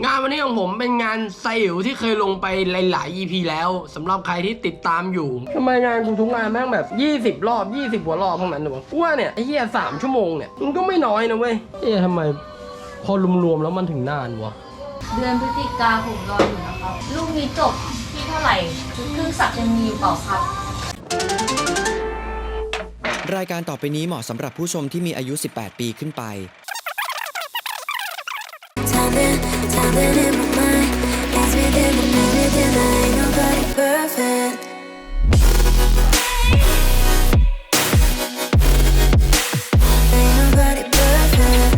งานวันนี้ของผมเป็นงานไซอิ๋วที่เคยลงไปหลาย ๆ EP แล้วสำหรับใครที่ติดตามอยู่ทำไมงานกูทุกงานแม่งแบบ 20 รอบ 20กว่ารอบทั้งนั้นเลยวะกูว่าเนี่ยไอ้เหี้ยสามชั่วโมงเนี่ยมันก็ไม่น้อยนะเว้ยเอ๊ะทำไมพอรวม ๆ แล้วมันถึงนานวะเดือนพฤศจิกาผมรออยู่นะครับลูกนี้จบที่เท่าไหร่ชุดเครื่องสักดิ์ยังมีอยู่เปล่าครับ รายการต่อไปนี้เหมาะสำหรับผู้ชมที่มีอายุ 18 ปีขึ้นไป Something, something in my mind It's within the minute and I ain't nobody perfect Ain't nobody perfect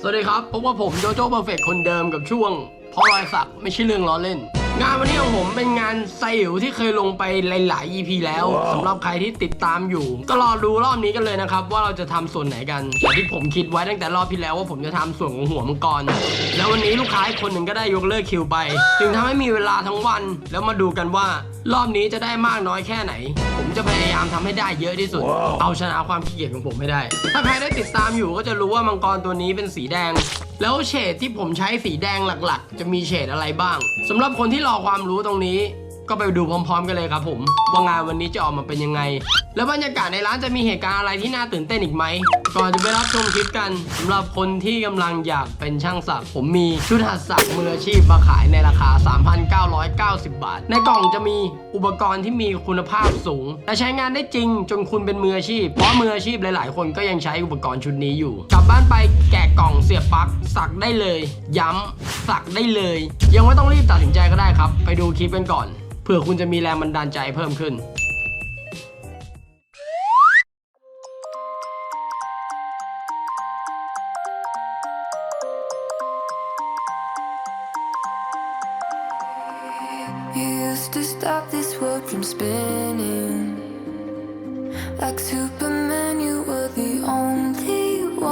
สวัสดีครับพบว่าผมโจโจ้เ e อร์เฟกคนเดิมกับช่วงเพราะรอยสักไม่ใช่เรื่องล้อเล่น งานวันนี้ของผมเป็นงานไซอิ๋วที่เคยลงไปหลาย ๆ EP แล้วสำหรับใครที่ติดตามอยู่ก็รอดูรอบนี้กันเลยนะครับ ว่าเราจะทำส่วนไหนกันอย่างที่ผมคิดไว้ตั้งแต่รอบที่แล้วว่าผมจะทำส่วนของหัวมังกรแล้ววันนี้ลูกค้าอีกคนหนึ่งก็ได้ยกเลิกคิวไป จึงทำให้มีเวลาทั้งวัน แล้วมาดูกันว่ารอบนี้จะได้มากน้อยแค่ไหน ผมจะพยายามทำให้ได้เยอะที่สุด เอาชนะความขี้เกียจของผมให้ได้ ถ้าใครได้ติดตามอยู่ก็จะรู้ว่ามังกรตัวนี้เป็นสีแดง แล้วเฉดที่ผมใช้สีแดงหลักๆ จะมีเฉดอะไรบ้างสำหรับคนที่รอความรู้ตรงนี้ ก็ไปดูพร้อมๆ กันเลยครับผมว่างานวันนี้จะออกมาเป็นยังไง แล้วบรรยากาศในร้านจะมีเหตุการณ์อะไรที่น่าตื่นเต้นอีกไหมก่อนจะไปรับชมคลิปกันสำหรับคนที่กำลังอยากเป็นช่างสักผมมีชุดหัดสักมืออาชีพมาขายในราคา 3,990 บาท ในกล่องจะมีอุปกรณ์ที่มีคุณภาพสูง และใช้งานได้จริงจนคุณเป็นมืออาชีพ เพราะมืออาชีพหลาย ๆ คนก็ยังใช้อุปกรณ์ชุดนี้อยู่ กลับบ้านไปแกะกล่องเสียบปลั๊กสักได้เลย ย้ำสักได้เลย ยังไม่ต้องรีบตัดสินใจก็ได้ครับ ไปดูคลิปกันก่อน เผื่อคุณจะมีแรงบันดาลใจเพิ่มขึ้น You used to stop this world from spinning Like Superman, you were the only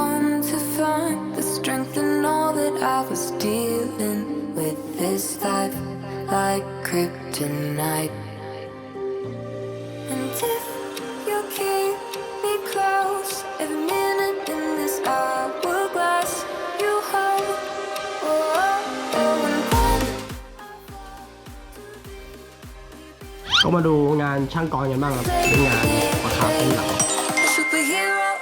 one to find the strength in all that I was dealing with this life like tonight. And if you keep me close, every minute in this hourglass, you hold. Oh, oh, oh, and when ก็มาดูงานช่างกรกันบ้างครับเป็นงานประคับเป็นเหลา A superhero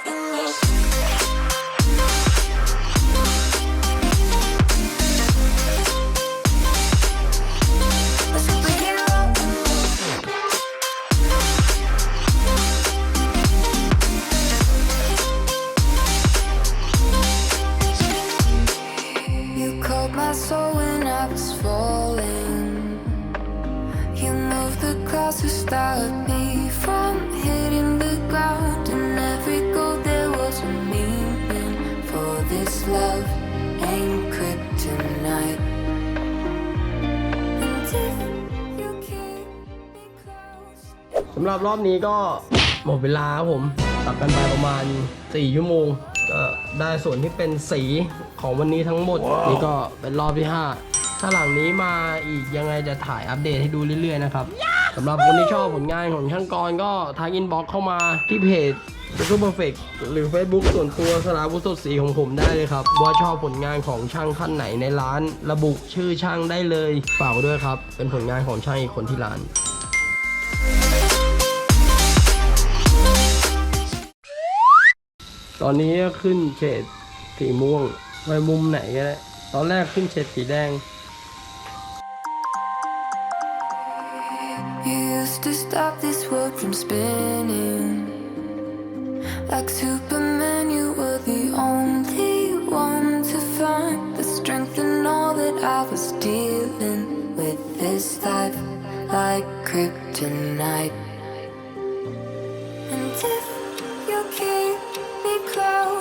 สำหรับรอบนี้ก็หมดเวลาครับผมตัดกันไปประมาณ4ชั่วโมงก็ได้ส่วนที่เป็นสีของวันนี้ทั้งหมด นี่ก็เป็นรอบที่ 5 ถ้าหลังนี้มาอีกยังไงจะถ่ายอัปเดตให้ดูเรื่อยๆนะครับสำหรับคนที่ชอบผลงานของช่างกรก็ทักอินบ็อกเข้ามาที่เพจ Super Perfect หรือ Facebook ส่วนตัวสลาวุธสดสีของผมได้เลยครับ ว่าชอบผลงานของช่างท่านไหนในร้าน ระบุชื่อช่างได้เลยฝากไว้ด้วยครับ เป็นผลงานของช่างอีกคนที่ร้าน ตอนนี้ก็ขึ้นเฉดสีม่วงไว้มุมไหนก็ได้ตอนแรกขึ้นเฉดสีแดง You used to stop this world from spinning. Like Superman, you were the only one to find the strength in all that I was dealing with this life like kryptonite. And if you keep me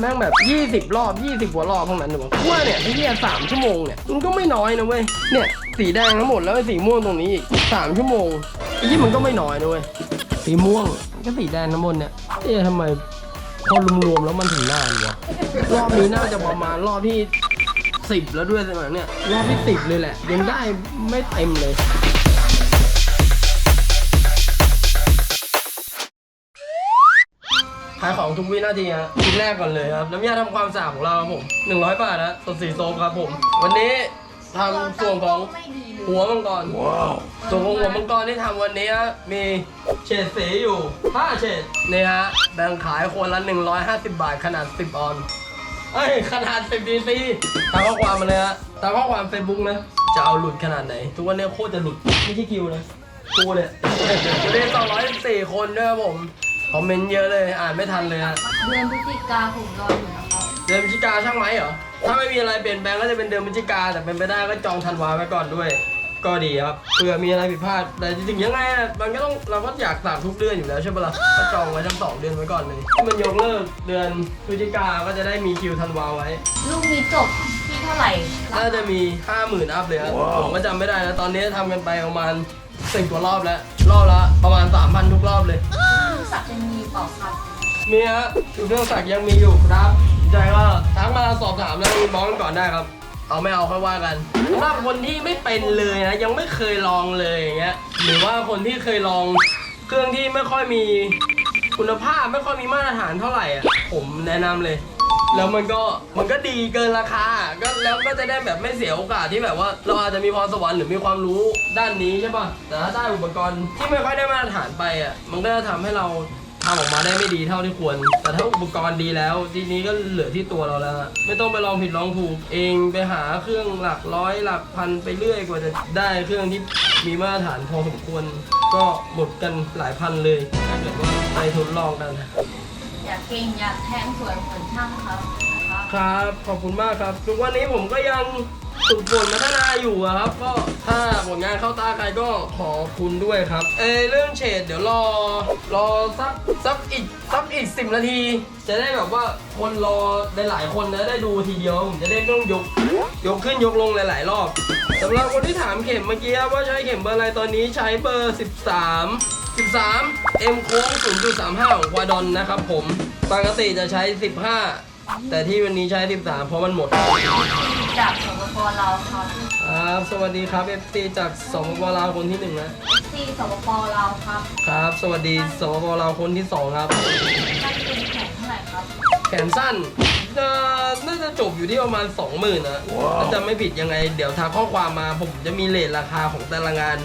แม่งแบบ 20 รอบ 20กว่ารอบทั้งนั้นเลยวะกูว่าเนี่ยไอ้เหี้ยสามชั่วโมงเนี่ยมันก็ไม่น้อยนะเว้ยเนี่ยสีแดงทั้งหมดแล้วไอ้สีม่วงตรงนี้อีกสามชั่วโมงไอ้ที่มันก็ไม่น้อยนะเว้ยสีม่วงก็สีแดงทั้งหมดเนี่ยเอ๊ะทำไมพอรวมๆแล้วมันถึงนานวะรอบนี้น่าจะประมาณรอบที่สิบแล้วด้วยใช่ไหมเนี่ยรอบที่สิบเลยแหละ ยังได้ไม่เต็มเลย ขายของทุกวินาทีฮะทีแรกก่อนเลยครับน้ำยาทำความสะอาดของเราครับผม100 บาทนะสดสีโซฟครับผม วันนี้ทำส่วนของไม่ดีเลยหัวมังกรส่วนของหัวมังกรที่ทำวันนี้ฮะมีเฉดสีอยู่5เฉดนี่ฮะแบ่งขายคนละ 150 บาทขนาด 10 ออนเอ้ยขนาด10 DC ตามข้อความมาเลยฮะตามข้อความ Facebook นะจะเอาหลุดขนาดไหน ทุกวันนี้โคตรจะหลุดไม่ใช่คิวนะกูเนี่ยวันนี้214คนด้วยครับผม คอมเมนต์เยอะเลยอ่านไม่ทันเลยฮะเดือนพฤศจิกาผมรออยู่นะครับเดือนพฤศจิกาช่างไหมเหรอถ้าไม่มีอะไรเปลี่ยนแปลงก็จะเป็นเดือนพฤศจิกาแต่เป็นไปได้ก็จองธันวาไว้ก่อนด้วย ก็ดีครับเผื่อมีอะไรผิดพลาดแต่จริงๆยังไงอะมันก็ต้องเราก็อยากสั่งทุกเดือนอยู่แล้วใช่ปะล่ะก็จองไว้ทั้งสองเดือนไว้ก่อนเลยถ้ามันยกเลิกเดือนพฤศจิกาก็จะได้มีคิวธันวาไว้ ลูกนี้จบที่เท่าไหร่น่าจะมี 50,000 อัพเลยครับผมก็จำไม่ได้นะตอนนี้ทำกันไปประมาณสิบกว่ารอบแล้ว รอบละประมาณ 3,000 ทุกรอบเลยลูก ศักดิ์ยังมีต่อครับมีฮะอยู่เครื่องสักยังมีอยู่ครับสนใจก็ทักมาสอบถามแล้วบ้องก่อนได้ครับ เอาไม่เอาค่อยว่ากันสำหรับคนที่ไม่เป็นเลยนะยังไม่เคยลองเลยอย่างเงี้ยหรือว่าคนที่เคยลองเครื่องที่ไม่ค่อยมีคุณภาพไม่ค่อยมีมาตรฐานเท่าไหร่อะผมแนะนำเลย แล้วมันก็มันก็ดีเกินราคาก็แล้วก็จะได้แบบไม่เสียโอกาสที่แบบว่า เราอาจจะมีพรสวรรค์หรือมีความรู้ด้านนี้ใช่ป่ะแต่ถ้าได้อุปกรณ์ที่ไม่ค่อยได้มาตรฐานไปอะมันก็จะทำให้เราทำออกมาได้ไม่ดีเท่าที่ควร แต่ถ้าอุปกรณ์ดีแล้วทีนี้ก็เหลือที่ตัวเราแล้วอะไม่ต้องไปลองผิดลองถูกเองไปหาเครื่องหลักร้อยหลักพันไปเรื่อยกว่าจะได้เครื่องที่มีมาตรฐานพอสมควร ก็หมดกันหลายพันเลยถ้าเกิดว่าไปทดลองกัน อยากเก่งอยากแทงสวยเหมือนช่างครับนะครับ ครับ ขอบคุณมากครับทุกวันนี้ผมก็ยังฝึกฝนพัฒนาอยู่อะครับ ก็ถ้าผลงานเข้าตาใครก็ขอบคุณด้วยครับ เออเรื่องเฉดเดี๋ยวรอ รอสักสักอีกสักอีกสิบนาที จะได้แบบว่าคนรอได้หลายคนนะได้ดูทีเดียวผมจะได้ไม่ต้องยก ยกขึ้นยกลงหลาย ๆ รอบสำหรับคนที่ถามเข็มเมื่อกี้ว่าใช้เข็มเบอร์อะไรตอนนี้ใช้เบอร์ 13 13 M โค้ 0.35 ของควาดอนนะครับผม ปกติจะใช้ 15 แต่ที่วันนี้ใช้ 13 เพราะมันหมด จากสปปลาวครับครับ สวัสดีครับ FC จากสปปลาวคนที่หนึ่งนะที่สปปลาวครับครับ สวัสดีสปปลาวคนที่สองครับถ้าเป็นแข่งเท่าไหร่ครับแขนสั้นเอ่อน่าจะจบอยู่ที่ประมาณ 20,000นะถ้าจะไม่ผิดยังไง เดี๋ยวทางข้อความมาผมจะมีเลทราคาของแต่ละงาน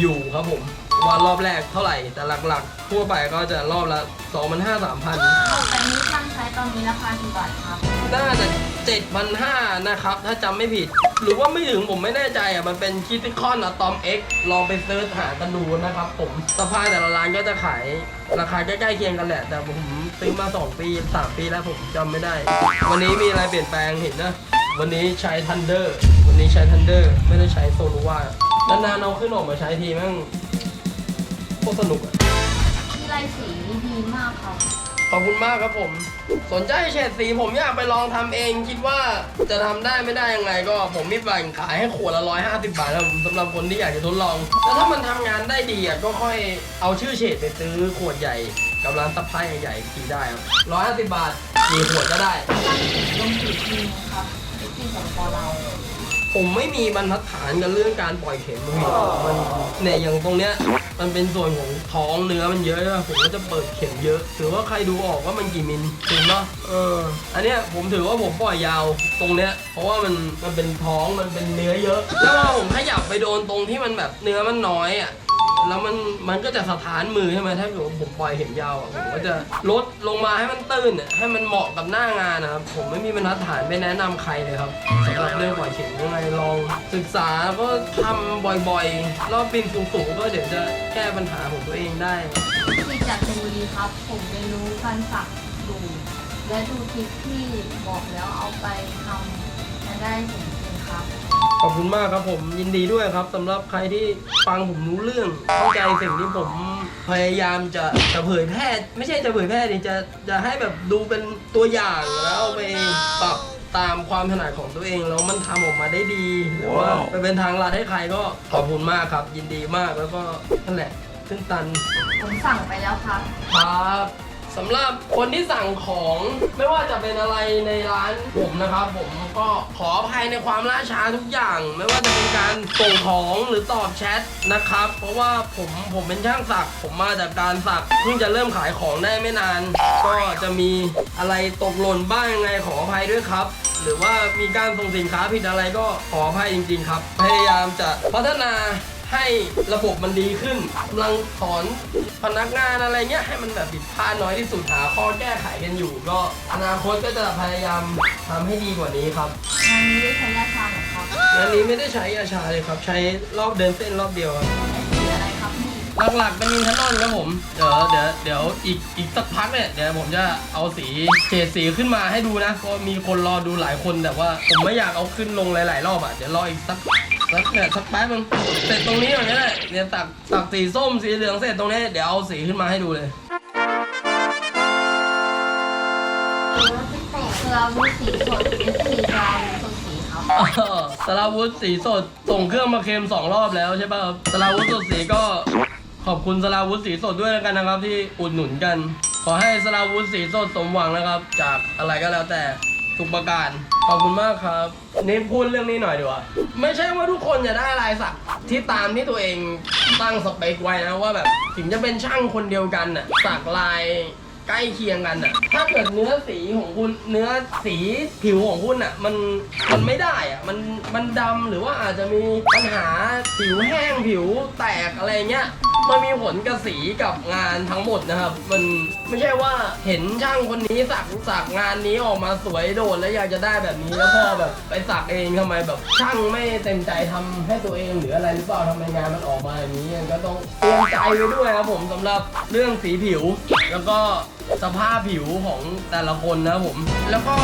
อยู่ครับผม ว่ารอบแรกเท่าไหร่ แต่หลักๆ ทั่วไปก็จะรอบละ 2 5 0 0 3 0 0แต่นี้ช่างใช้ตอนนี้ราคากี่บาทครับ น่าจะ7,500นะครับ ถ้าจำไม่ผิด หรือว่าไม่ถึงผมไม่แน่ใจอะ มันเป็นคิติคอนอะตอม X ลองไปเซิร์ชหากันดูนะครับผมสภาพแต่ละร้านก็จะขาย ราคาใกล้ๆเคียงกันแหละ แต่ผมซื้อมา 2 ปี 3 ปีแล้วผมจำไม่ได้ วันนี้มีอะไรเปลี่ยนแปลงเห็นนะ วันนี้ใช้ Thunder วันนี้ใช้ Thunder ไม่ได้ใช้โซลูว่านานๆเอาขึ้นออกมาใช้ทีแม่งโค ตรสนุกอะที่ไรสีดีมากครับขอบคุณมากครับผม สนใจเฉดสีผมอยากไปลองทำเอง คิดว่าจะทำได้ไม่ได้ยังไงก็ผมมีแบ่งขายให้ขวดละร้อยห้าสิบบาทครับผมสำหรับคนที่อยากจะทดลอง แล้วถ้ามันทำงานได้ดีอะก็ค่อยเอาชื่อเฉดไปซื้อขวดใหญ่กับร้านซัพพลายใหญ่ๆทีได้ครับร้อยห้าสิบบาทกี่ขวดก็ได้ช่างสีลงสีทีนึงครับที่สปเรา ผมไม่มีบรรทัดฐานกันเรื่องการปล่อยเข็มเลยมันเนี่ยอย่างตรงเนี้ยมันเป็นส่วนของท้องเนื้อมันเยอะใช่ไหมผมก็จะเปิดเข็มเยอะ ถือว่าใครดูออกว่ามันกี่มิลถูกเนาะเออ อันเนี้ยผมถือว่าผมปล่อยยาวตรงเนี้ย เพราะว่ามันมันเป็นท้องมันเป็นเนื้อเยอะ แล้วพอผมขยับไปโดนตรงที่มันแบบเนื้อมันน้อยอะ แล้วมันมันก็จะสะท้านมือใช่ไหมถ้าเกิดว่าผมปล่อยเข็มยาวอะผมก็จะลดลงมาให้มันตื้นอะให้มันเหมาะกับหน้างานนะครับ ผมไม่มีบรรทัดฐานไม่แนะนำใครเลยครับสำหรับเรื่องปล่อยเข็มยังไงลองศึกษาก็ทำบ่อยๆ รอบบินสูงๆก็เดี๋ยวจะแก้ปัญหาของตัวเองได้ ที่จากชลบุรีครับ ผมเรียนรู้การสักดูและดูทิปที่บอกแล้วเอาไปทำและได้ผลจริงครับ ขอบคุณมากครับผมยินดีด้วยครับสำหรับใครที่ฟังผมรู้เรื่องเข้าใจสิ่งที่ผมพยายามจะจะเผยแพร่ไม่ใช่จะเผยแพร่ดิจะจะให้แบบดูเป็นตัวอย่างแล้วเอาไปปรับตามความถนัดของตัวเองแล้วมันทำออกมาได้ดีหรือว่าไปเป็นทางลัดให้ใครก็ขอบคุณมากครับ ยินดีมากแล้วก็นั่นแหละขึ้นตันผมสั่งไปแล้วครับ ครับ สำหรับคนที่สั่งของไม่ว่าจะเป็นอะไรในร้านผมนะครับ ผมก็ขออภัยในความล่าช้าทุกอย่าง ไม่ว่าจะเป็นการส่งของหรือตอบแชทนะครับ เพราะว่าผมผมเป็นช่างสัก ผมมาจากการสักเพิ่งจะเริ่มขายของได้ไม่นาน ก็จะมีอะไรตกหล่นบ้างยังไงขออภัยด้วยครับหรือว่ามีการส่งสินค้าผิดอะไรก็ขออภัยจริง ๆ ครับ พยายามจะพัฒนา ให้ระบบมันดีขึ้นกำลังสอนพนักงานอะไรเงี้ยให้มันแบบผิดพลาดน้อยที่สุดหาข้อแก้ไขกันอยู่ ก็อนาคตก็จะพยายามทำให้ดีกว่านี้ครับงานนี้ได้ใช้ยาชาเหรอครับงานนี้ไม่ได้ใช้ยาชาเลยครับ ใช้รอบเดินเส้นรอบเดียวครับใช้สีอะไรครับพี่หลักๆเป็นอินทนนท์ครับผมเดี๋ยวเดี๋ยวเดี๋ยวอีกอีกสักพักเนี่ยเดี๋ยวผมจะเอาสีเฉดสีขึ้นมาให้ดูนะเพราะมีคนรอดูหลายคนแต่ว่าผมไม่อยากเอาขึ้นลงหลาย ๆ รอบอะเดี๋ยวรออีกสัก สักเนี่ยสักแป๊บนึงเสร็จตรงนี้ก่อนก็ได้เนี่ยตักตักสีส้มสีเหลืองเสร็จตรงนี้ เดี๋ยวเอาสีขึ้นมาให้ดูเลยสลาวุธสีสดเอสสีสลาวุธสดสีครับสลาวุธสีสดส่งเครื่องมาเค็มสองรอบแล้วใช่ป่ะครับสลาวุธสดสีก็ขอบคุณสลาวุธสีสดด้วยแล้วกันนะครับ ที่อุดหนุนกัน ขอให้สลาวุธสีสดสมหวังนะครับ จากอะไรก็แล้วแต่ ทุกประการ ขอบคุณมากครับนี่พูดเรื่องนี้หน่อยดีกว่า ไม่ใช่ว่าทุกคนจะได้ลายสักที่ตามที่ตัวเองตั้งสเปคไว้นะว่าแบบถึงจะเป็นช่างคนเดียวกันน่ะสักลายใกล้เคียงกันอะ ถ้าเกิดเนื้อสีของคุณเนื้อสีผิวของคุณอะมันมันไม่ได้อะมันมันดำหรือว่าอาจจะมีปัญหาผิวแห้งผิวแตกอะไรเงี้ย มันมีผลกับสีกับงานทั้งหมดนะครับ มันไม่ใช่ว่าเห็นช่างคนนี้สักสักงานนี้ออกมาสวยโดดแล้วอยากจะได้แบบนี้แล้วพอแบบไปสักเองทำไมแบบ ช่างไม่เต็มใจทำให้ตัวเองหรืออะไรหรือเปล่าทำไมงานมันออกมาอย่างนี้ก็ต้องเตรียมใจไว้ด้วยครับผมสำหรับเรื่องสีผิว แล้วก็ สภาพผิวของแต่ละคนนะผม แล้วก็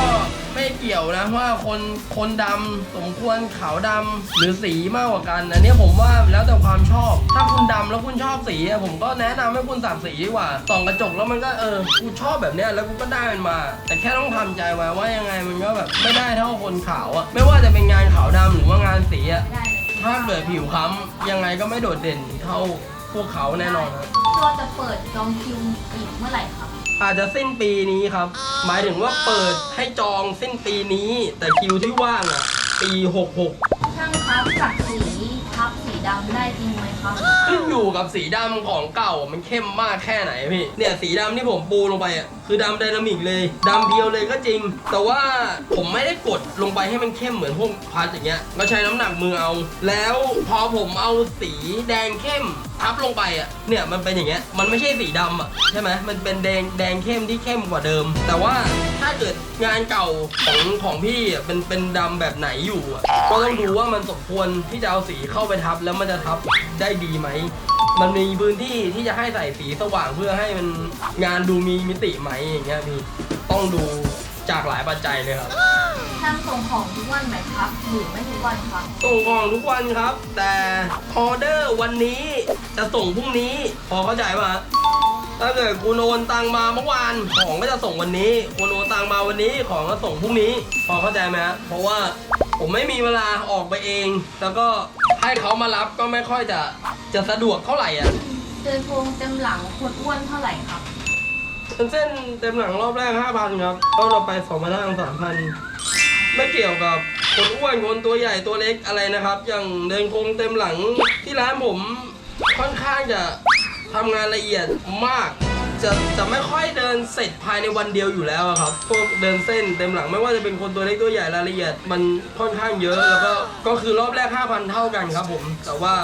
ไม่เกี่ยวนะว่าคนคนดำสมควรขาวดำหรือสีมากกว่ากันอันนี้ผมว่าแล้วแต่ความชอบ ถ้าคุณดำแล้วคุณชอบสีอะผมก็แนะนำให้คุณสักสีดีกว่าส่องกระจกแล้วมันก็เออกูชอบแบบเนี้ยแล้วกูก็ได้มันมา แต่แค่ต้องทำใจไว้ว่ายังไงมันก็แบบไม่ได้เท่าคนขาวอะไม่ว่าจะเป็นงานขาวดำหรือว่างานสีอะถ้าเกิดผิวค้ำยังไงก็ไม่โดดเด่นเท่าพวกเขาแน่นอนครับตัวจะเปิดจองคิวอีกเมื่อไหร่ครับ อาจจะสิ้นปีนี้ครับ หมายถึงว่าเปิดให้จองสิ้นปีนี้ แต่คิวที่ว่างอะ ปี 66 ช่างครับสักสีทับสีดำได้จริงไหมครับ ขึ้นอยู่กับสีดำของเก่ามันเข้มมากแค่ไหนพี่ เนี่ยสีดำที่ผมปูลงไปอะคือดำไดนามิกเลยดำเพียวเลยก็จริง แต่ว่าผมไม่ได้กดลงไปให้มันเข้มเหมือนพวกพัดอย่างเงี้ยก็ใช้น้ำหนักมือเอา แล้วพอผมเอาสีแดงเข้มทับลงไปอะเนี่ยมันเป็นอย่างเงี้ยมันไม่ใช่สีดำอะใช่ไหมมันเป็นแดงแดงเข้มที่เข้มกว่าเดิม แต่ว่าถ้าเกิดงานเก่าของของพี่อะเป็นเป็นดำแบบไหนอยู่อะก็ต้องดูว่ามันสมควรที่จะเอาสีเข้าไปทับแล้วมันจะทับได้ดีไหมมันมีพื้นที่ที่จะให้ใส่สีสว่างเพื่อให้มันงานดูมีมิติไหมอย่างเงี้ยพี่ต้องดู จากหลายปัจจัยเลยครับช่างส่งของทุกวันไหมครับหรือไม่ทุกวันครับส่งของทุกวันครับ แต่ออเดอร์วันนี้จะส่งพรุ่งนี้พอเข้าใจป่ะฮะถ้าเกิดคุณโอนตังมาเมื่อวานของก็จะส่งวันนี้คุณโอนตังมาวันนี้ของก็ส่งพรุ่งนี้ พอเข้าใจไหมฮะเพราะว่าผมไม่มีเวลาออกไปเอง แล้วก็ให้เขามารับก็ไม่ค่อยจะจะสะดวกเท่าไหร่อะเจอโครงเต็มหลังคนอ้วนเท่าไหร่ครับ เป็นเส้นเต็มหลังรอบแรก 5,000 ครับก็เราไป2 0 0 0 3,000 ไม่เกี่ยวกับคนอ้วนคนตัวใหญ่ตัวเล็กอะไรนะครับ อย่างเดินโครงเต็มหลังที่ร้านผมค่อนข้างจะทำงานละเอียดมาก จะจะไม่ค่อยเดินเสร็จภายในวันเดียวอยู่แล้วอะครับพวกเดินเส้นเต็มหลังไม่ว่าจะเป็นคนตัวเล็กตัวใหญ่รายละเอียด มันค่อนข้างเยอะแล้วก็ก็คือรอบแรก 5,000 เท่ากันครับผม แต่ว่า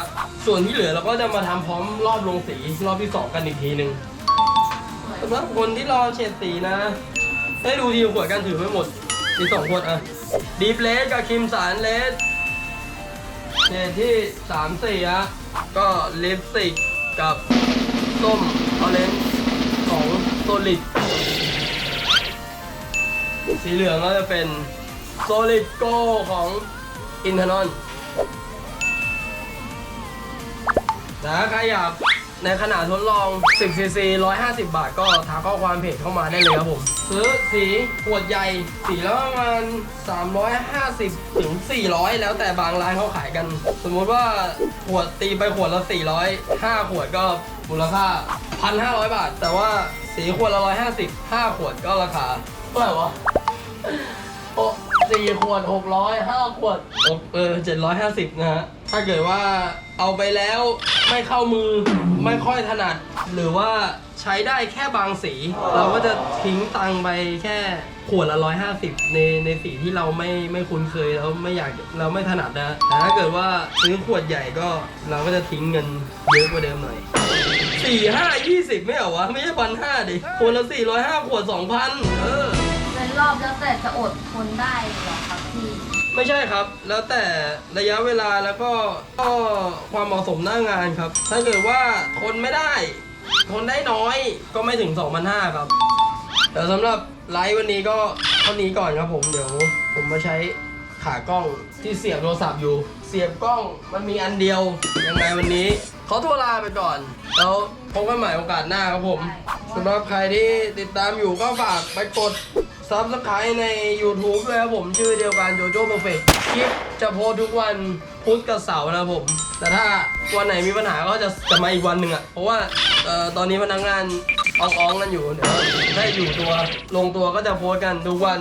ส่วนที่เหลือเราก็จะมาทำพร้อมรอบลงสีรอบที่สองกันอีกทีหนึ่ง สำหรับคนที่รอเฉดสีนะ ให้ดูทีขวดกันถือไม่หมด มีสองขวดอะดีฟเลสกับคิมสันเลสเฉดที่สามสี่อะก็ลิปสติกกับส้มออเรนจ์ของโซลิดสีเหลืองก็จะเป็นโซลิดโกของอินทนนแต่ถ้าใครอยาก ในขนาดทดลอง 10ซีซี150 บาท ก็ทักข้อความเพจเข้ามาได้เลยครับผม ซื้อสีขวดใหญ่ สีแล้วประมาณ 350 ถึง 400 แล้วแต่บางร้านเขาขายกัน สมมุติว่าขวดตีไปขวดละ 400 5 ขวดก็มูลค่า 1,500 บาท แต่ว่าสีขวดละ 150 5 ขวดก็ราคาเท่าไหร่วะโอ้ สี่ขวดหกร้อยห้าขวดหกเออเจ็ดร้อยห้าสิบนะฮะ ถ้าเกิดว่าเอาไปแล้วไม่เข้ามือไม่ค่อยถนัด หรือว่าใช้ได้แค่บางสี เราก็จะทิ้งตังไปแค่ขวดละร้อยห้าสิบในในสีที่เราไม่ไม่คุ้นเคยแล้วไม่อยากเราไม่ถนัดนะแต่ถ้าเกิดว่าซื้อขวดใหญ่ก็เราก็จะทิ้งเงินเยอะกว่าเดิมหน่อยสี่ห้ายี่สิบไม่เหรอวะ ไม่ใช่พันห้าดิขวดละสี่ร้อยห้าขวดสองพันเออเป็น รอบแล้วแต่จะอดทนได้เหรอครับพี่ ไม่ใช่ครับ แล้วแต่ระยะเวลาแล้วก็ก็ความเหมาะสมหน้างานครับ ถ้าเกิดว่าทนไม่ได้ ทนได้น้อยก็ไม่ถึง 2,500ครับแต่สำหรับไลฟ์วันนี้ก็เท่านี้ก่อนครับผมเดี๋ยวผมมาใช้ขากล้องที่เสียบโทรศัพท์อยู่ เสียบกล้องมันมีอันเดียวยังไงวันนี้ขอตัวลาไปก่อน แล้วพบกันใหม่โอกาสหน้าครับผมสำหรับใครที่ติดตามอยู่ก็ฝากไปกด ซับสไครต์ใน YouTube ด้วยครับผมชื่อเดียวกันโจโจ้เพอร์เฟกคลิปจะโพสทุกวันพุธกับเสาร์นะครับผม แต่ถ้าวันไหนมีปัญหาก็จะจะมาอีกวันหนึ่งอะเพราะว่าเอ่อตอนนี้พนักงานอองๆกันอยู่เดี๋ยวได้อยู่ตัวลงตัวก็จะโพสกันทุกวัน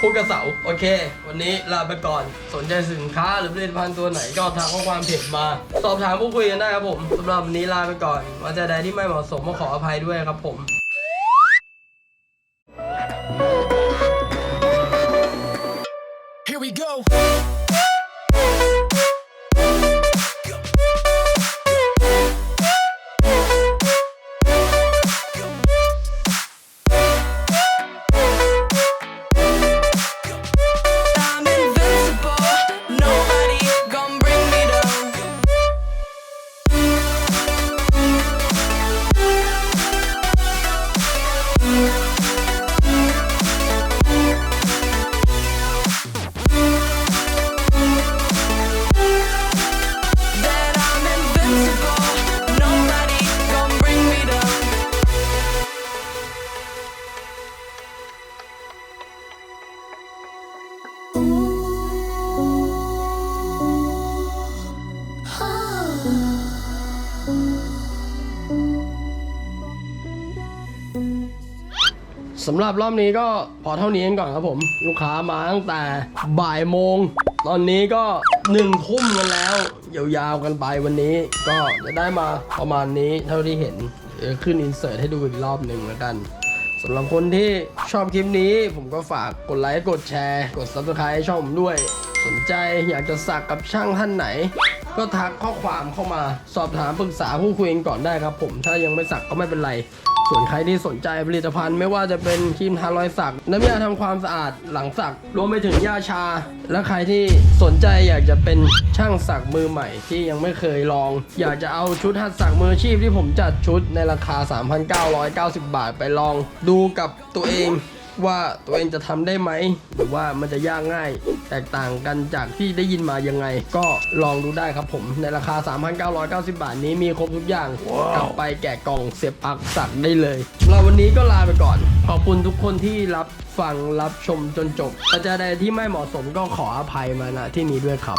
พุธกับเสาร์โอเค วันนี้ลาไปก่อนสนใจสินค้าหรือผลิตภัณฑ์ตัวไหนก็ทักข้อความเพจมา สอบถามพูดคุยกันได้ครับผมสำหรับวันนี้ลาไปก่อนว่าจะใดที่ไม่เหมาะสมก็ขออภัยด้วยครับผม สำหรับรอบนี้ก็พอเท่านี้กันก่อนครับผม ลูกค้ามาตั้งแต่บ่ายโมง ตอนนี้ก็หนึ่งทุ่มกันแล้ว ยาวๆกันไปวันนี้ ก็จะได้มาประมาณนี้เท่าที่เห็นขึ้นอินเสิร์ตให้ดูอีกรอบหนึ่งแล้วกันสำหรับคนที่ชอบคลิปนี้ ผมก็ฝากกดไลค์กดแชร์ กด subscribe ให้ช่องผมด้วย สนใจอยากจะสักกับช่างท่านไหน ก็ทักข้อความเข้ามาสอบถามปรึกษาผู้คุยกันก่อนได้ครับผม ถ้ายังไม่สักก็ไม่เป็นไร ส่วนใครที่สนใจผลิตภัณฑ์ไม่ว่าจะเป็นครีมทารอยสัก น้ำยาทำความสะอาดหลังสัก รวมไปถึงยาชา และใครที่สนใจอยากจะเป็นช่างสักมือใหม่ที่ยังไม่เคยลอง อยากจะเอาชุดหัดสักมืออาชีพที่ผมจัดชุดในราคา 3,990 บาทไปลองดูกับตัวเอง ว่าตัวเองจะทำได้ไหม หรือว่ามันจะยากง่าย แตกต่างกันจากที่ได้ยินมายังไง ก็ลองดูได้ครับผม ในราคา 3,990 บาทนี้มีครบทุกอย่างกลับไปแกะกล่องเสียบปลักสักได้เลยเราวันนี้ก็ลาไปก่อน ขอบคุณทุกคนที่รับฟังรับชมจนจบถ้าจะใดที่ไม่เหมาะสมก็ขออภัยมาณที่นี้ด้วยครับ